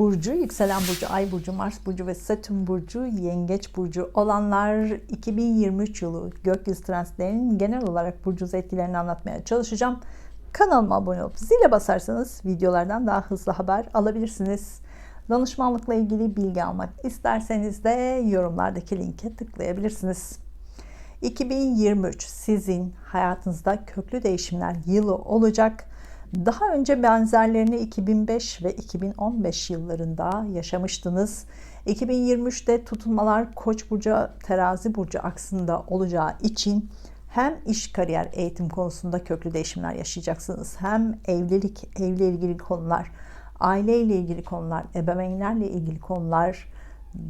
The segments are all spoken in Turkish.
burcu, yükselen burcu, ay burcu, Mars burcu ve Satürn burcu, yengeç burcu olanlar 2023 yılı gökyüzü transitlerinin genel olarak burcu etkilerini anlatmaya çalışacağım. Kanalıma abone olup zile basarsanız videolardan daha hızlı haber alabilirsiniz. Danışmanlıkla ilgili bilgi almak isterseniz de yorumlardaki linke tıklayabilirsiniz. 2023 sizin hayatınızda köklü değişimler yılı olacak. Daha önce benzerlerini 2005 ve 2015 yıllarında yaşamıştınız. 2023'te tutulmalar Koç burcu, Terazi burcu aksında olacağı için hem iş, kariyer, eğitim konusunda köklü değişimler yaşayacaksınız. Hem evlilik, evle ilgili konular, aile ile ilgili konular, ebeveynlerle ilgili konular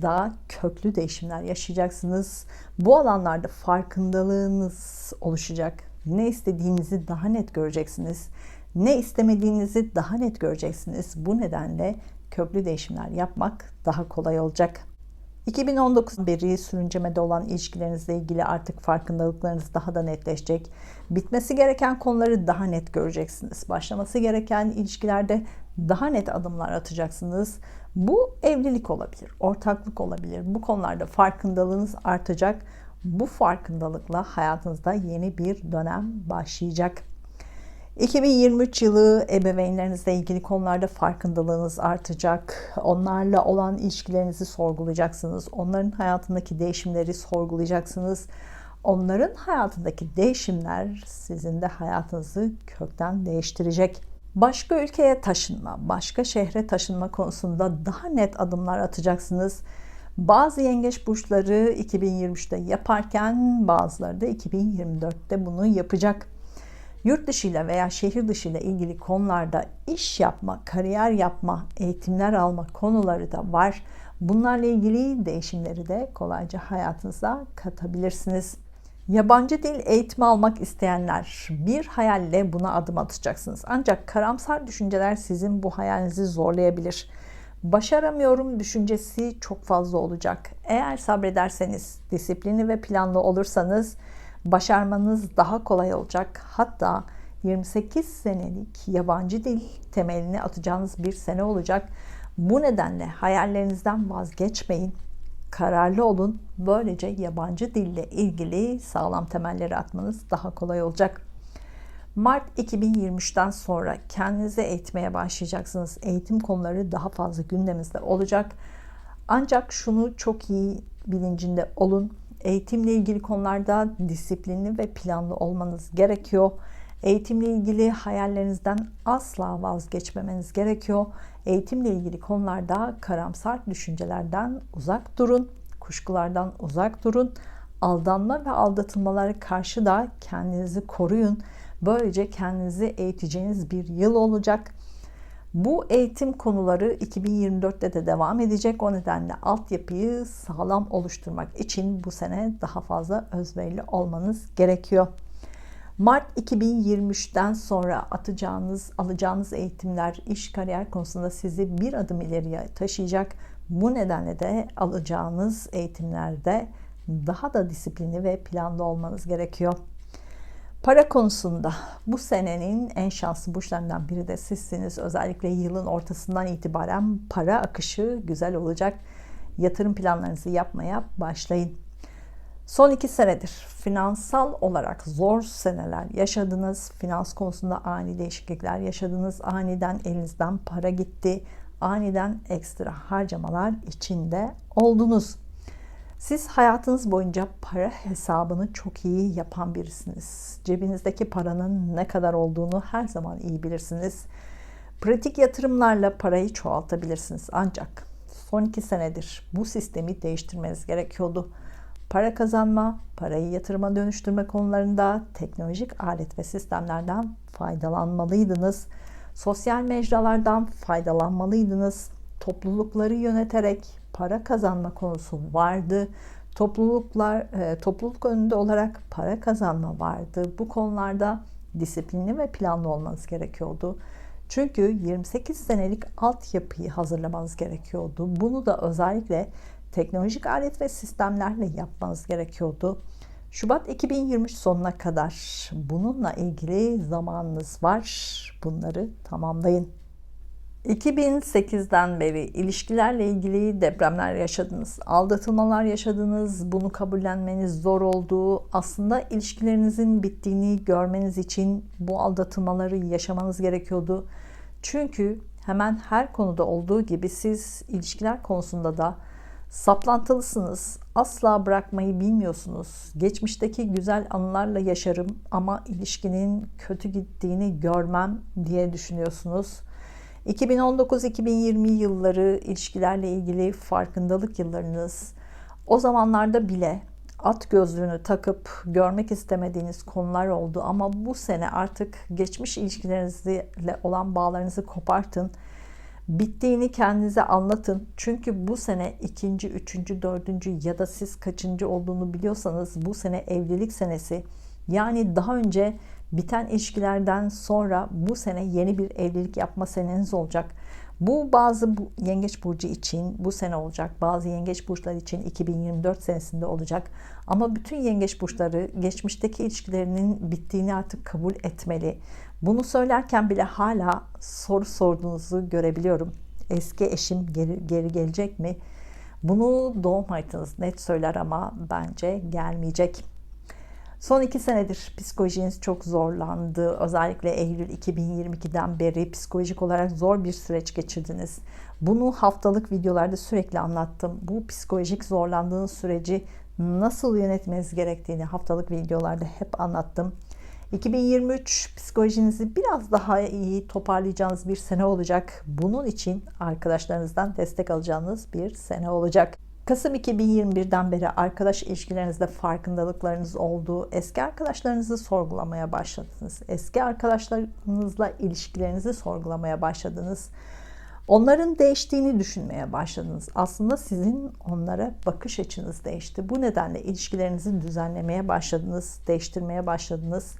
daha köklü değişimler yaşayacaksınız. Bu alanlarda farkındalığınız oluşacak. Ne istediğinizi daha net göreceksiniz. Ne istemediğinizi daha net göreceksiniz. Bu nedenle köklü değişimler yapmak daha kolay olacak. 2019 beri sürüncemede olan ilişkilerinizle ilgili artık farkındalıklarınız daha da netleşecek. Bitmesi gereken konuları daha net göreceksiniz. Başlaması gereken ilişkilerde daha net adımlar atacaksınız. Bu evlilik olabilir, ortaklık olabilir. Bu konularda farkındalığınız artacak. Bu farkındalıkla hayatınızda yeni bir dönem başlayacak. 2023 yılı ebeveynlerinizle ilgili konularda farkındalığınız artacak. Onlarla olan ilişkilerinizi sorgulayacaksınız. Onların hayatındaki değişimleri sorgulayacaksınız. Onların hayatındaki değişimler sizin de hayatınızı kökten değiştirecek. Başka ülkeye taşınma, başka şehre taşınma konusunda daha net adımlar atacaksınız. Bazı yengeç burçları 2023'te yaparken bazıları da 2024'te bunu yapacak. Yurt dışıyla veya şehir dışıyla ilgili konularda iş yapma, kariyer yapma, eğitimler alma konuları da var. Bunlarla ilgili değişimleri de kolayca hayatınıza katabilirsiniz. Yabancı dil eğitimi almak isteyenler bir hayalle buna adım atacaksınız. Ancak karamsar düşünceler sizin bu hayalinizi zorlayabilir. Başaramıyorum düşüncesi çok fazla olacak. Eğer sabrederseniz, disiplini ve planlı olursanız başarmanız daha kolay olacak. Hatta 28 senelik yabancı dil temelini atacağınız bir sene olacak. Bu nedenle hayallerinizden vazgeçmeyin. Kararlı olun. Böylece yabancı dille ilgili sağlam temelleri atmanız daha kolay olacak. Mart 2023'ten sonra kendinize eğitmeye başlayacaksınız. Eğitim konuları daha fazla gündeminizde olacak. Ancak şunu çok iyi bilincinde olun. Eğitimle ilgili konularda disiplinli ve planlı olmanız gerekiyor. Eğitimle ilgili hayallerinizden asla vazgeçmemeniz gerekiyor. Eğitimle ilgili konularda karamsar düşüncelerden uzak durun, kuşkulardan uzak durun. Aldanma ve aldatılmalara karşı da kendinizi koruyun. Böylece kendinizi eğiteceğiniz bir yıl olacak. Bu eğitim konuları 2024'te de devam edecek. O nedenle altyapıyı sağlam oluşturmak için bu sene daha fazla özverili olmanız gerekiyor. Mart 2023'ten sonra atacağınız, alacağınız eğitimler iş kariyer konusunda sizi bir adım ileriye taşıyacak. Bu nedenle de alacağınız eğitimlerde daha da disiplinli ve planlı olmanız gerekiyor. Para konusunda bu senenin en şanslı burçlarından biri de sizsiniz. Özellikle yılın ortasından itibaren para akışı güzel olacak. Yatırım planlarınızı yapmaya başlayın. Son iki senedir finansal olarak zor seneler yaşadınız. Finans konusunda ani değişiklikler yaşadınız. Aniden elinizden para gitti. Aniden ekstra harcamalar içinde oldunuz. Siz hayatınız boyunca para hesabını çok iyi yapan birisiniz. Cebinizdeki paranın ne kadar olduğunu her zaman iyi bilirsiniz. Pratik yatırımlarla parayı çoğaltabilirsiniz. Ancak son iki senedir bu sistemi değiştirmeniz gerekiyordu. Para kazanma, parayı yatırıma dönüştürme konularında teknolojik alet ve sistemlerden faydalanmalıydınız. Sosyal mecralardan faydalanmalıydınız. Toplulukları yöneterek para kazanma konusu vardı. Topluluklar e, topluluk önünde olarak para kazanma vardı. Bu konularda disiplinli ve planlı olmanız gerekiyordu. Çünkü 28 senelik altyapıyı hazırlamanız gerekiyordu. Bunu da özellikle teknolojik alet ve sistemlerle yapmanız gerekiyordu. Şubat 2023 sonuna kadar bununla ilgili zamanınız var. Bunları tamamlayın. 2008'den beri ilişkilerle ilgili depremler yaşadınız, aldatılmalar yaşadınız, bunu kabullenmeniz zor oldu. Aslında ilişkilerinizin bittiğini görmeniz için bu aldatılmaları yaşamanız gerekiyordu. Çünkü hemen her konuda olduğu gibi siz ilişkiler konusunda da saplantılısınız. Asla bırakmayı bilmiyorsunuz. Geçmişteki güzel anılarla yaşarım ama ilişkinin kötü gittiğini görmem diye düşünüyorsunuz. 2019-2020 yılları ilişkilerle ilgili farkındalık yıllarınız. O zamanlarda bile at gözlüğünü takıp görmek istemediğiniz konular oldu ama bu sene artık geçmiş ilişkilerinizle olan bağlarınızı kopartın. Bittiğini kendinize anlatın. Çünkü bu sene ikinci, üçüncü, dördüncü ya da siz kaçıncı olduğunu biliyorsanız bu sene evlilik senesi. Yani daha önce biten ilişkilerden sonra bu sene yeni bir evlilik yapma seneniz olacak. Bu bazı yengeç burcu için bu sene olacak. Bazı yengeç burçlar için 2024 senesinde olacak. Ama bütün yengeç burçları geçmişteki ilişkilerinin bittiğini artık kabul etmeli. Bunu söylerken bile hala soru sorduğunuzu görebiliyorum. Eski eşim geri, geri gelecek mi? Bunu doğum haritanız net söyler ama bence gelmeyecek. Son iki senedir psikolojiniz çok zorlandı. Özellikle Eylül 2022'den beri psikolojik olarak zor bir süreç geçirdiniz. Bunu haftalık videolarda sürekli anlattım. Bu psikolojik zorlandığınız süreci nasıl yönetmeniz gerektiğini haftalık videolarda hep anlattım. 2023 psikolojinizi biraz daha iyi toparlayacağınız bir sene olacak. Bunun için arkadaşlarınızdan destek alacağınız bir sene olacak. Kasım 2021'den beri arkadaş ilişkilerinizde farkındalıklarınız oldu. Eski arkadaşlarınızı sorgulamaya başladınız. Eski arkadaşlarınızla ilişkilerinizi sorgulamaya başladınız. Onların değiştiğini düşünmeye başladınız. Aslında sizin onlara bakış açınız değişti. Bu nedenle ilişkilerinizi düzenlemeye başladınız, değiştirmeye başladınız.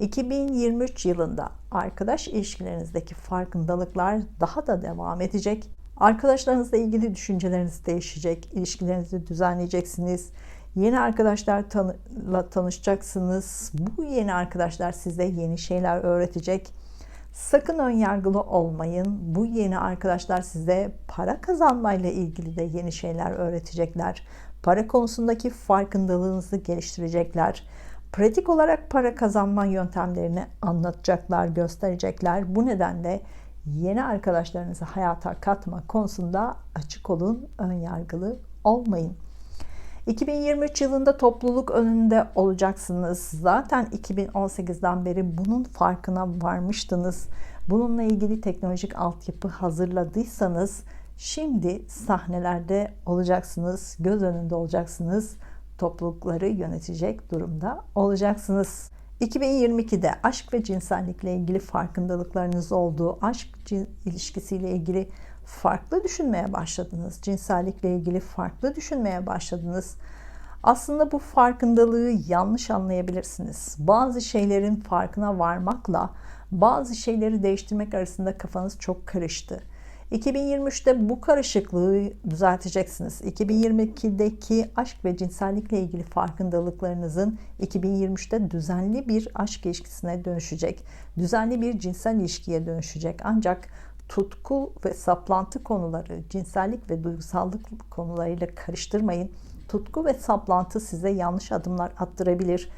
2023 yılında arkadaş ilişkilerinizdeki farkındalıklar daha da devam edecek. Arkadaşlarınızla ilgili düşünceleriniz değişecek, ilişkilerinizi düzenleyeceksiniz. Yeni arkadaşlarla tanışacaksınız. Bu yeni arkadaşlar size yeni şeyler öğretecek. Sakın ön yargılı olmayın. Bu yeni arkadaşlar size para kazanmayla ilgili de yeni şeyler öğretecekler. Para konusundaki farkındalığınızı geliştirecekler. Pratik olarak para kazanma yöntemlerini anlatacaklar, gösterecekler. Bu nedenle yeni arkadaşlarınızı hayata katma konusunda açık olun, ön yargılı olmayın. 2023 yılında topluluk önünde olacaksınız. Zaten 2018'den beri bunun farkına varmıştınız. Bununla ilgili teknolojik altyapı hazırladıysanız şimdi sahnelerde olacaksınız, göz önünde olacaksınız. Toplulukları yönetecek durumda olacaksınız. 2022'de aşk ve cinsellikle ilgili farkındalıklarınız olduğu, aşk ilişkisiyle ilgili farklı düşünmeye başladınız. Cinsellikle ilgili farklı düşünmeye başladınız. Aslında bu farkındalığı yanlış anlayabilirsiniz. Bazı şeylerin farkına varmakla bazı şeyleri değiştirmek arasında kafanız çok karıştı. 2023'te bu karışıklığı düzelteceksiniz. 2022'deki aşk ve cinsellikle ilgili farkındalıklarınızın 2023'te düzenli bir aşk ilişkisine dönüşecek. Düzenli bir cinsel ilişkiye dönüşecek. Ancak tutku ve saplantı konuları, cinsellik ve duygusallık konularıyla karıştırmayın. Tutku ve saplantı size yanlış adımlar attırabilir.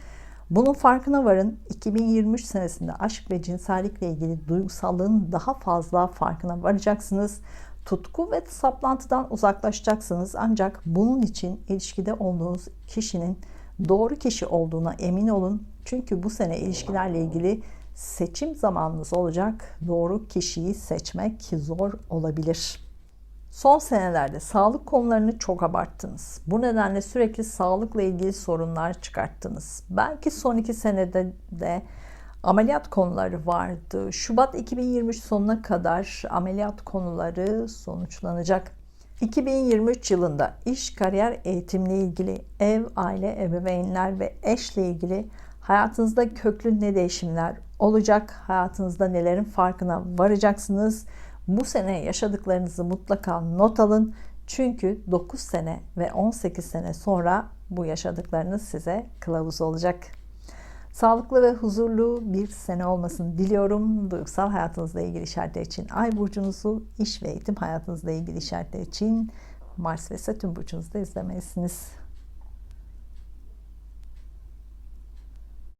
Bunun farkına varın. 2023 senesinde aşk ve cinsellikle ilgili duygusallığın daha fazla farkına varacaksınız. Tutku ve saplantıdan uzaklaşacaksınız. Ancak bunun için ilişkide olduğunuz kişinin doğru kişi olduğuna emin olun. Çünkü bu sene ilişkilerle ilgili seçim zamanınız olacak. Doğru kişiyi seçmek zor olabilir. Son senelerde sağlık konularını çok abarttınız. Bu nedenle sürekli sağlıkla ilgili sorunlar çıkarttınız. Belki son iki senede de ameliyat konuları vardı. Şubat 2023 sonuna kadar ameliyat konuları sonuçlanacak. 2023 yılında iş, kariyer, eğitimle ilgili, ev, aile, ebeveynler ve eşle ilgili hayatınızda köklü ne değişimler olacak? Hayatınızda nelerin farkına varacaksınız? Bu sene yaşadıklarınızı mutlaka not alın. Çünkü 9 sene ve 18 sene sonra bu yaşadıklarınız size kılavuz olacak. Sağlıklı ve huzurlu bir sene olmasını diliyorum. Duygusal hayatınızla ilgili işaretler için Ay burcunuzu, iş ve eğitim hayatınızla ilgili işaretler için Mars ve Satürn burcunuzda izlemelisiniz.